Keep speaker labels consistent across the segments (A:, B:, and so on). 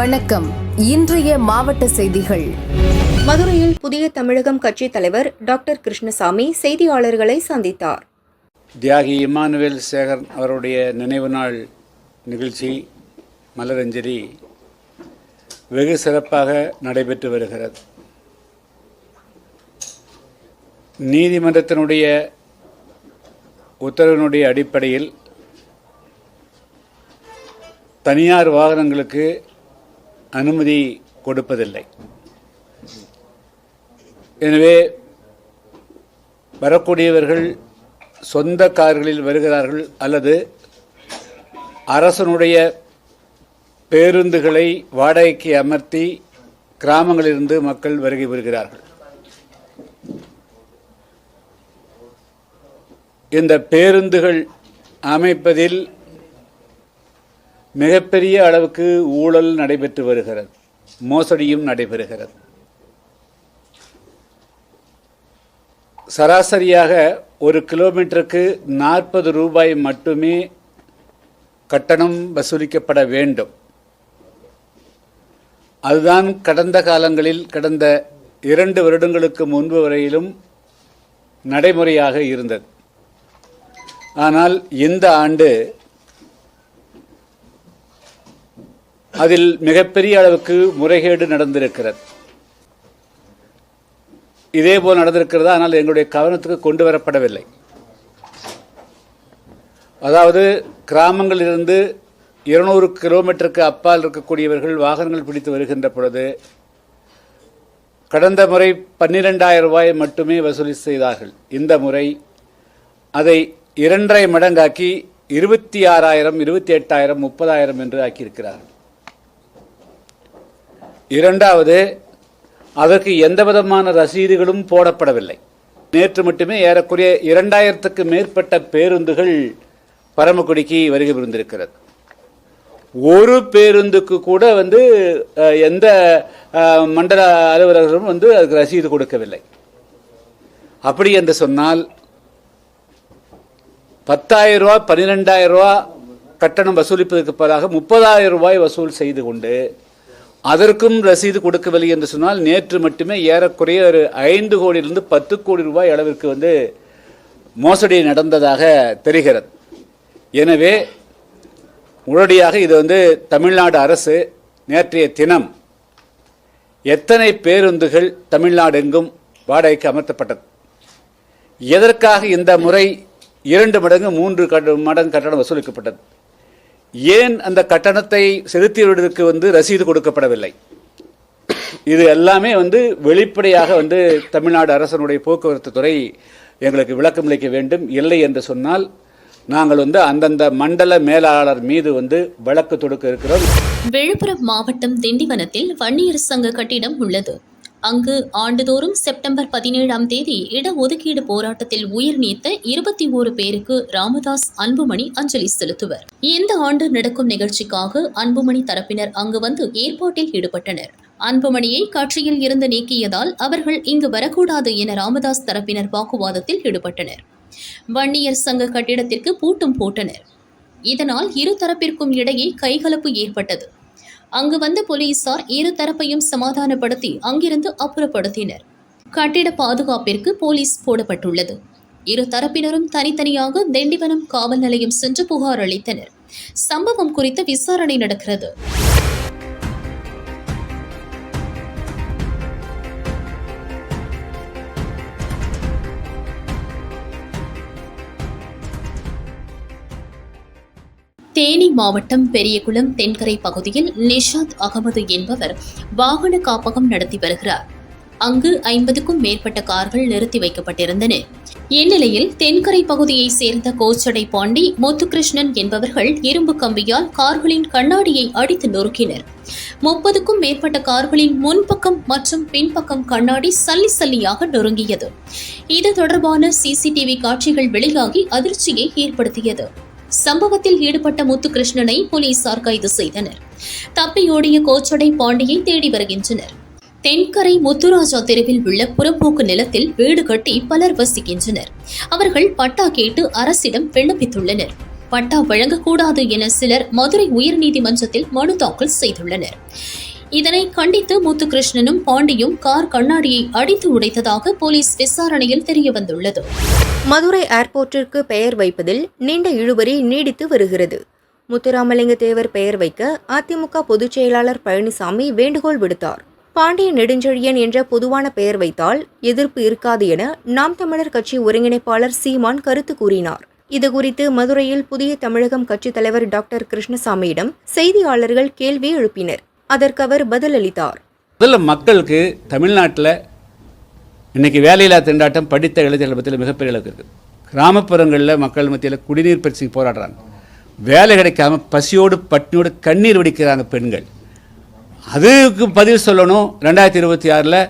A: வணக்கம். இன்றைய மாவட்ட செய்திகள்.
B: மதுரையில் புதிய தமிழகம் கட்சித் தலைவர் டாக்டர் கிருஷ்ணசாமி செய்தியாளர்களை சந்தித்தார்.
C: தியாகி இமானுவேல் சேகர் அவருடைய நினைவு நாள் நிகழ்ச்சி மலரஞ்சலி வெகு சிறப்பாக நடைபெற்று வருகிறது. நீதிமன்றத்தினுடைய உத்தரவினுடைய அடிப்படையில் தனியார் வாகனங்களுக்கு அனுமதி கொடுப்பதில்லை. எனவே வரக்கூடியவர்கள் சொந்த கார்களில் வருகிறார்கள் அல்லது அரசனுடைய பேருந்துகளை வாடகைக்கு அமர்த்தி கிராமங்களிலிருந்து மக்கள் வருகை வருகிறார்கள் இந்த பேருந்துகள் அமைப்பதில் மிகப்பெரிய அளவுக்கு ஊழல் நடைபெற்று வருகிறது. மோசடியும் நடைபெறுகிறது. சராசரியாக ஒரு கிலோமீட்டருக்கு நாற்பது ரூபாய் மட்டுமே கட்டணம் வசூலிக்கப்பட வேண்டும். அதுதான் கடந்த காலங்களில் கடந்த இரண்டு வருடங்களுக்கு முன்பு வரையிலும் நடைமுறையாக இருந்தது. ஆனால் இந்த ஆண்டு அதில் மிகப்பெரிய அளவுக்கு முறைகேடு நடந்திருக்கிறது. இதேபோல் நடந்திருக்கிறதா? ஆனால் எங்களுடைய கவனத்துக்கு கொண்டு வரப்படவில்லை. அதாவது கிராமங்களிலிருந்து இருநூறு கிலோமீட்டருக்கு அப்பால் இருக்கக்கூடியவர்கள் வாகனங்கள் பிடித்து வருகின்ற பொழுது கடந்த முறை பன்னிரெண்டாயிரம் ரூபாய் மட்டுமே வசூலி செய்தார்கள். இந்த முறை அதை இரண்டரை மடங்காக்கி இருபத்தி ஆறாயிரம் இருபத்தி எட்டாயிரம் முப்பதாயிரம் என்று ஆக்கியிருக்கிறார்கள். இரண்டாவது அதற்கு எந்த விதமான ரசீதுகளும் போடப்படவில்லை. நேற்று மட்டுமே ஏறக்குறைய இரண்டாயிரத்துக்கு மேற்பட்ட பேருந்துகள் பரமக்குடிக்கு வருகை புரிந்திருக்கிறது. ஒரு பேருந்துக்கு கூட வந்து எந்த மண்டல அலுவலர்களும் வந்து அதுக்கு ரசீது கொடுக்கவில்லை. அப்படி என்று சொன்னால் பத்தாயிரம் ரூபாய் பன்னிரெண்டாயிரம் ரூபாய் கட்டணம் வசூலிப்பதற்கு பதிலாக முப்பதாயிரம் ரூபாய் வசூல் செய்து கொண்டு அதற்கும் ரசீது கொடுக்கவில்லை என்று சொன்னால் நேற்று மட்டுமே ஏறக்குறைய ஒரு ஐந்து கோடியிலிருந்து பத்து கோடி ரூபாய் அளவிற்கு வந்து மோசடி நடந்ததாக தெரிகிறது. எனவே உடனடியாக இது வந்து தமிழ்நாடு அரசு நேற்றைய தினம் எத்தனை பேருந்துகள் தமிழ்நாடு எங்கும் வாடகைக்கு அமர்த்தப்பட்டது? எதற்காக இந்த முறை இரண்டு மடங்கு மூன்று மடங்கு கட்டணம் வசூலிக்கப்பட்டது? ஏன் அந்த கட்டணத்தை செலுத்தியவர்களுக்கு வந்து ரசீது கொடுக்கப்படவில்லை? இது எல்லாமே வந்து வெளிப்படையாக வந்து தமிழ்நாடு அரசனுடைய போக்குவரத்து துறை எங்களுக்கு விளக்கமளிக்க வேண்டும். இல்லை என்று சொன்னால் நாங்கள் வந்து அந்தந்த மண்டல மேலாளர் மீது வந்து வழக்கு தொடுக்க இருக்கிறோம்.
D: விழுப்புரம் மாவட்டம் திண்டிவனத்தில் வன்னியர் சங்க கட்டிடம் உள்ளது. அங்கு ஆண்டுதோறும் செப்டம்பர் பதினேழாம் தேதி இடஒதுக்கீடு போராட்டத்தில் உயிர் நீத்த இருபத்தி ஓரு பேருக்கு ராமதாஸ் அன்புமணி அஞ்சலி செலுத்துவர். இந்த ஆண்டு நடக்கும் நிகழ்ச்சிக்காக அன்புமணி தரப்பினர் அங்கு வந்து ஏற்பாட்டில் ஈடுபட்டனர். அன்புமணியை கட்சியில் இருந்து நீக்கியதால் அவர்கள் இங்கு வரக்கூடாது என ராமதாஸ் தரப்பினர் வாக்குவாதத்தில் ஈடுபட்டனர். வன்னியர் சங்க கட்டிடத்திற்கு பூட்டும் போட்டனர். இதனால் இரு தரப்பிற்கும் இடையே கைகலப்பு ஏற்பட்டது. அங்கு வந்த போலீசார் இரு தரப்பையும் சமாதானப்படுத்தி அங்கிருந்து அப்புறப்படுத்தினர். கட்டிட பாதுகாப்பிற்கு போலீஸ் போடப்பட்டுள்ளது. இரு தரப்பினரும் தனித்தனியாக திண்டிவனம் காவல் நிலையம் சென்று புகார் அளித்தனர். சம்பவம் குறித்து விசாரணை நடக்கிறது. தேனி மாவட்டம் பெரியகுளம் தென்கரை பகுதியில் நிஷாத் அகமது என்பவர் வாகன காப்பகம் நடத்தி வருகிறார். அங்கு ஐம்பதுக்கும் மேற்பட்ட கார்கள் நிறுத்தி வைக்கப்பட்டிருந்தன. இந்நிலையில் தென்கரை பகுதியைச் சேர்ந்த கோச்சடை பாண்டி முத்துகிருஷ்ணன் என்பவர்கள் இரும்பு கம்பியால் கார்களின் கண்ணாடியை அடித்து நொறுக்கினர். முப்பதுக்கும் மேற்பட்ட கார்களின் முன்பக்கம் மற்றும் பின்பக்கம் கண்ணாடி சல்லி சல்லியாக நொறுங்கியது. இது தொடர்பான சிசிடிவி காட்சிகள் வெளியாகி அதிர்ச்சியை ஏற்படுத்தியது. சம்பவத்தில் ஈடுபட்ட முத்துகிருஷ்ணனை போலீசார் கைது செய்தனர். தப்பியோடிய கோச்சடை பாண்டியை தேடி வருகின்றனர். தென்கரை முத்துராஜா தெருவில் உள்ள புறப்போக்கு நிலத்தில் வீடு கட்டி பலர் வசிக்கின்றனர். அவர்கள் பட்டா கேட்டு அரசிடம் விண்ணப்பித்துள்ளனர். பட்டா வழங்கக்கூடாது என சிலர் மதுரை உயர்நீதிமன்றத்தில் மனு தாக்கல் செய்துள்ளனர். இதனை கண்டித்து முத்துகிருஷ்ணனும் பாண்டியும் கார் கண்ணாடியை அடித்து உடைத்ததாக போலீஸ் விசாரணையில் தெரியவந்துள்ளது.
B: மதுரை ஏர்போர்ட்டிற்கு பெயர் வைப்பதில் நீண்ட இழுபறி நீடித்து வருகிறது. முத்துராமலிங்க தேவர் பெயர் வைக்க அதிமுக பொதுச் செயலாளர் பழனிசாமி வேண்டுகோள் விடுத்தார். பாண்டிய நெடுஞ்செழியன் என்ற பொதுவான பெயர் வைத்தால் எதிர்ப்பு இருக்காது என நாம் தமிழர் கட்சி ஒருங்கிணைப்பாளர் சீமான் கருத்து கூறினார். இதுகுறித்து மதுரையில் புதிய தமிழகம் கட்சித் தலைவர் டாக்டர் கிருஷ்ணசாமியிடம் செய்தியாளர்கள் கேள்வி எழுப்பினர். அதற்கு அவர் பதிலளித்தார்.
C: முதல்ல மக்களுக்கு தமிழ்நாட்டில் இன்னைக்கு வேலையில்லா திண்டாட்டம் படித்த இளைஞர்கள் மத்தியில் மிகப்பெரிய அளவுக்கு இருக்குது கிராமப்புறங்களில் மக்கள் மத்தியில் குடிநீர் பிரச்சனை போராடுறாங்க. வேலை கிடைக்காம பசியோடு பட்டினியோடு கண்ணீர் வடிக்கிறாங்க பெண்கள். அதுக்கு பதில் சொல்லணும். ரெண்டாயிரத்தி இருபத்தி ஆறில்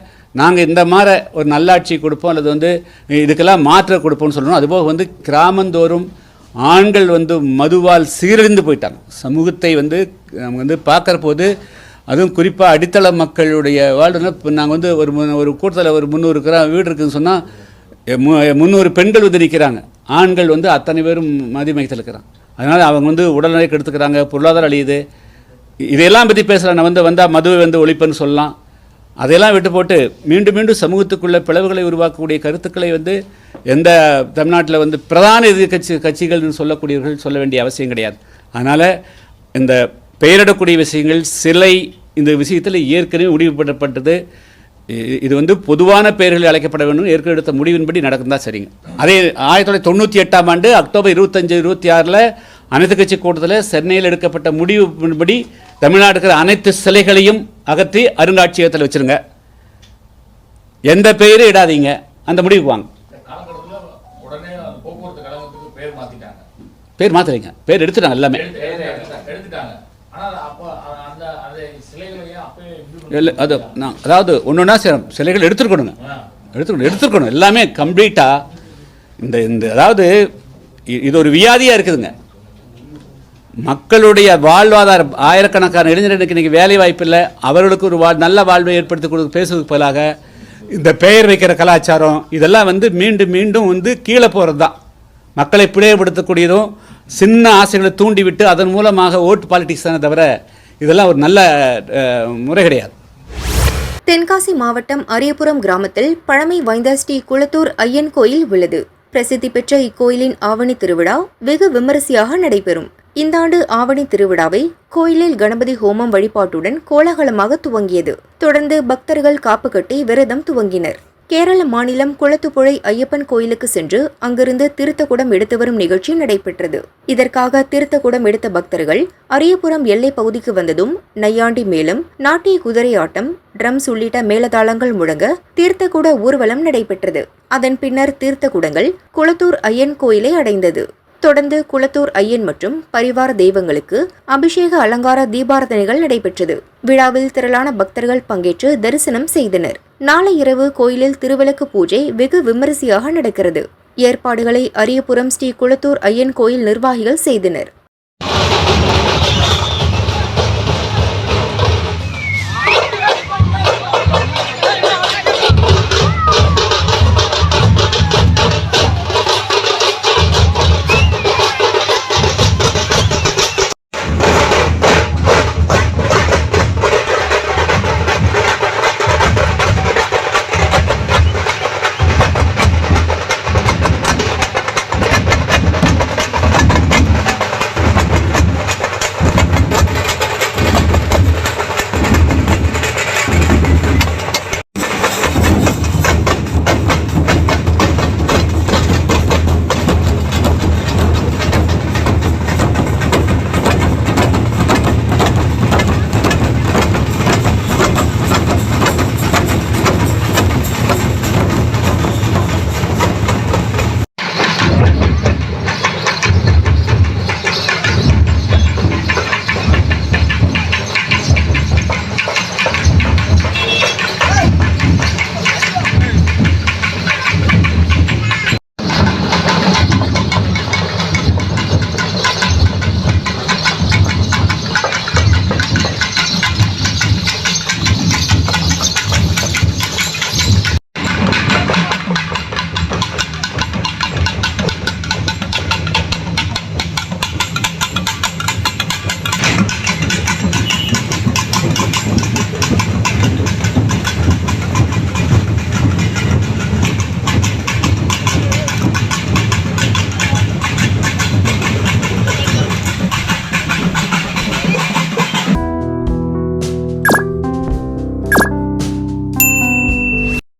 C: நாங்கள் இந்த மாதிரி ஒரு நல்லாட்சி கொடுப்போம். அல்லது வந்து இதுக்கெல்லாம் மாற்ற கொடுப்போம்னு சொல்லணும். அதுபோக வந்து கிராமந்தோறும் ஆண்கள் வந்து மதுவால் சீரழிந்து போயிட்டாங்க. சமூகத்தை வந்து நம்ம வந்து பார்க்குற போது அதுவும் குறிப்பாக அடித்தள மக்களுடைய வாழ்வு. இப்போ நாங்கள் வந்து ஒரு மு- ஒரு கூட்டத்தில் ஒரு முந்நூறு கிராம் வீடு இருக்குதுன்னு சொன்னால் முந்நூறு பெண்கள் வந்து நிற்கிறாங்க ஆண்கள் வந்து அத்தனை பேரும் மதிமயத்தில் இருக்கிறாங்க. அதனால் அவங்க வந்து உடல்நிலை கெடுத்துக்கிறாங்க பொருளாதாரம் அழியுது. இதையெல்லாம் பற்றி பேசுகிற நான் வந்து வந்தால் மதுவை வந்து ஒழிப்புன்னு சொல்லலாம். அதையெல்லாம் விட்டு போட்டு மீண்டும் மீண்டும் சமூகத்துக்குள்ள பிளவுகளை உருவாக்கக்கூடிய கருத்துக்களை வந்து எந்த தமிழ்நாட்டில் வந்து பிரதான எதிர்கட்சி கட்சிகள்னு சொல்லக்கூடியவர்கள் சொல்ல வேண்டிய அவசியம் கிடையாது. அதனால் இந்த பெயரிடக்கூடிய விஷயங்கள் சிலை இந்த விஷயத்தில் ஏற்கனவே முடிவு இ- இது வந்து பொதுவான பெயர்களில் அழைக்கப்பட வேண்டும். ஏற்கனவே எடுத்த முடிவின்படி நடக்கும் தான் சரிங்க. அதே ஆயிரத்தி தொள்ளாயிரத்தி தொண்ணூற்றி எட்டாம் ஆண்டு அக்டோபர் இருபத்தஞ்சு இருபத்தி ஆறில் அனைத்து கட்சி கூட்டத்தில் சென்னையில் எடுக்கப்பட்ட முடிவுபடி தமிழ்நாடு இருக்கிற அனைத்து சிலைகளையும் அகற்றி அருங்காட்சியகத்தில் வச்சிருங்க. எந்த பெயரும் இடாதீங்க. அந்த முடிவுக்கு வாங்க.
E: பேர்
C: மாத்துறீங்க பேர் எடுத்துட்டாங்க எல்லாமே
E: எடுத்து- எடுத்துட்டாங்க ஆனால் அப்போ அ- அந்த அந்த சிலைகளையே அப்பயே இது
C: இல்லை அது நான் அதாவது ஒன்று ஒன்றா சிலைகள் எடுத்துருக்கணுங்க. எடுத்துக்கணும் எடுத்துருக்கணும் எல்லாமே கம்ப்ளீட்டாக இந்த இந்த அதாவது இது ஒரு வியாதியாக இருக்குதுங்க. மக்களுடைய வாழ்வாதாரம் ஆயிரக்கணக்கான இளைஞர்களுக்கு இன்றைக்கி வேலை வாய்ப்பு இல்லை. அவர்களுக்கு ஒரு வாழ் நல்ல வாழ்வை ஏற்படுத்தி கொடுக்க பேசுவதற்கு பதிலாக இந்த பெயர் வைக்கிற கலாச்சாரம் இதெல்லாம் வந்து மீண்டும் மீண்டும் வந்து கீழே போகிறது தான் மக்களை பிழைப்படுத்தக்கூடியதும் சின்ன ஆசைகளை தூண்டிவிட்டு அதன் மூலமாக ஓட்டு பாலிட்டிக்ஸ் தானே தவிர இதெல்லாம் ஒரு நல்ல முறை கிடையாது.
B: தென்காசி மாவட்டம் அரியபுரம் கிராமத்தில் பழமை வாய்ந்த ஸ்ரீ குளத்தூர் ஐயன் கோயில் உள்ளது. பிரசித்தி பெற்ற இக்கோயிலின் ஆவணி திருவிழா வெகு விமரிசையாக நடைபெறும். இந்த ஆண்டு ஆவணி திருவிழாவை கோயிலில் கணபதி ஹோமம் வழிபாட்டுடன் கோலாகலமாக துவங்கியது. தொடர்ந்து பக்தர்கள் காப்பு கட்டி விரதம் துவங்கினர். கேரள மாநிலம் குளத்துப்புழை ஐயப்பன் கோயிலுக்கு சென்று அங்கிருந்து திருத்தக்குடம் எடுத்து வரும் நிகழ்ச்சி நடைபெற்றது. இதற்காக திருத்தக்குடம் எடுத்த பக்தர்கள் அரியபுரம் எல்லை பகுதிக்கு வந்ததும் நையாண்டி மேளம் நாட்டிய குதிரை ஆட்டம் ட்ரம்ஸ் உள்ளிட்ட மேலதாளங்கள் முழங்க தீர்த்தகுட ஊர்வலம் நடைபெற்றது. அதன் பின்னர் தீர்த்தக்குடங்கள் குளத்தூர் ஐயன் கோயிலை அடைந்தது. தொடர்ந்து குளத்தூர் ஐயன் மற்றும் பரிவார தெய்வங்களுக்கு அபிஷேக அலங்கார தீபாரதனைகள் நடைபெற்றது. விழாவில் திரளான பக்தர்கள் பங்கேற்று தரிசனம் செய்தனர். நாளை இரவு கோயிலில் திருவிளக்கு பூஜை வெகு விமரிசையாக நடக்கிறது. ஏற்பாடுகளை அரியபுரம் ஸ்ரீ குளத்தூர் ஐயன் கோயில் நிர்வாகிகள் செய்தனர்.